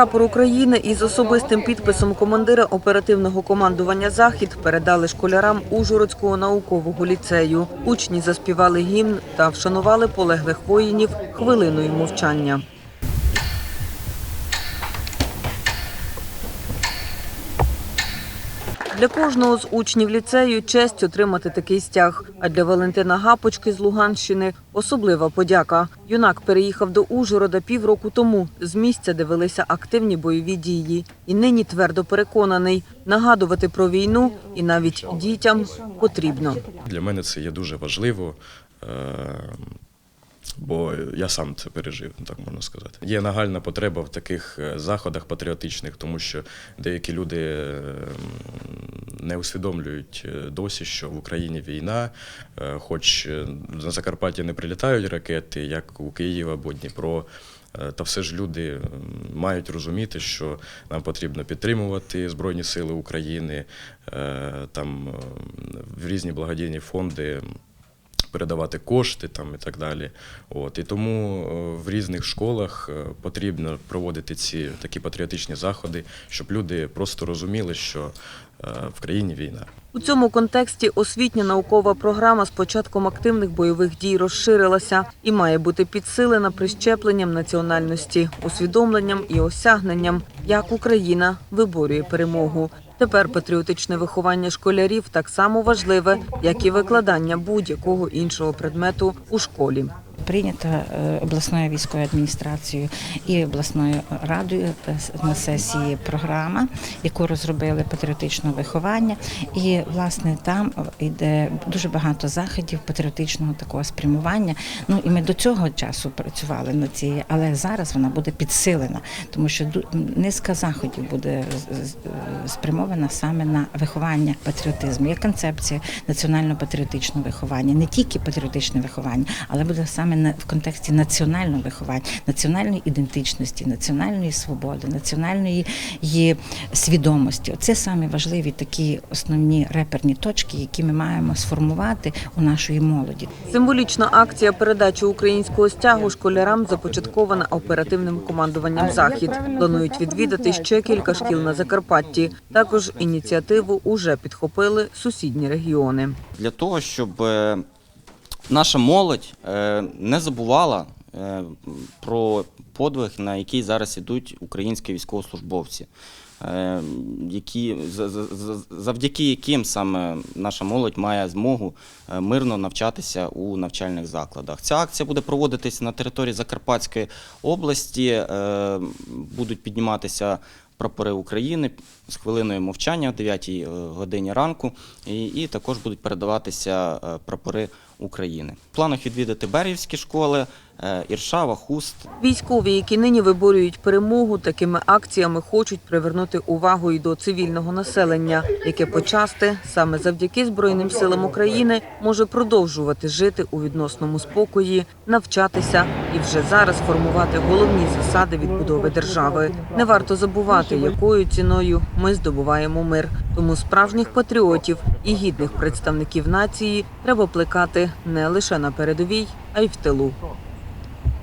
Прапор України із особистим підписом командира оперативного командування Захід передали школярам Ужгородського наукового ліцею. Учні заспівали гімн та вшанували полеглих воїнів хвилиною мовчання. Для кожного з учнів ліцею честь отримати такий стяг. А для Валентина Гапочки з Луганщини особлива подяка. Юнак переїхав до Ужгорода півроку тому з місця, де велися активні бойові дії, і нині твердо переконаний, нагадувати про війну і навіть дітям потрібно. Для мене це є дуже важливо, е, бо я сам це пережив, так можна сказати. Є нагальна потреба в таких е, заходах патріотичних, тому що деякі люди е, не усвідомлюють е, досі, що в Україні війна, е, хоч е, на Закарпатті не прилітають ракети, як у Київ або Дніпро. Та все ж люди мають розуміти, що нам потрібно підтримувати Збройні Сили України, там в різні благодійні фонди передавати кошти там і так далі. От і тому е, в різних школах е, потрібно проводити ці такі патріотичні заходи, щоб люди просто розуміли, що е, в країні війна. У цьому контексті освітня наукова програма з початком активних бойових дій розширилася і має бути підсилена прищепленням національності, усвідомленням і осягненням, як Україна виборює перемогу. Тепер патріотичне виховання школярів так само важливе, як і викладання будь-якого іншого предмету у школі. Прийнята е, обласною військовою адміністрацією і обласною радою е, на сесії програма, яку розробили патріотичного виховання. І власне там йде дуже багато заходів патріотичного такого спрямування. Ну і ми до цього часу працювали над цією, але зараз вона буде підсилена, тому що низка заходів буде спрямована саме на виховання патріотизму. Є концепція національно-патріотичного виховання, не тільки патріотичне виховання, але буде саме в контексті національного виховання, національної ідентичності, національної свободи, національної її свідомості. Це саме важливі такі основні реперні точки, які ми маємо сформувати у нашої молоді. Символічна акція передачі українського стягу школярам започаткована оперативним командуванням Захід. Планують відвідати ще кілька шкіл на Закарпатті. Також ініціативу уже підхопили сусідні регіони. для того, щоб е, наша молодь е, не забувала е, про подвиг, на який зараз ідуть українські військовослужбовці, е, які, за- за- за- завдяки яким саме наша молодь має змогу мирно навчатися у навчальних закладах. Ця акція буде проводитись на території Закарпатської області, будуть підніматися прапори України з хвилиною мовчання о 9 годині ранку, і, і також будуть передаватися прапори України. В планах відвідати Берівські школи, е, Іршава, Хуст, Військові, які нині виборюють перемогу, такими акціями хочуть привернути увагу і до цивільного населення, яке почасти саме завдяки Збройним силам України може продовжувати жити у відносному спокої, навчатися і вже зараз формувати головні засади відбудови держави. Не варто забувати, якою ціною ми здобуваємо мир. Тому справжніх патріотів і гідних представників нації треба плекати не лише на передовій, а й в тилу.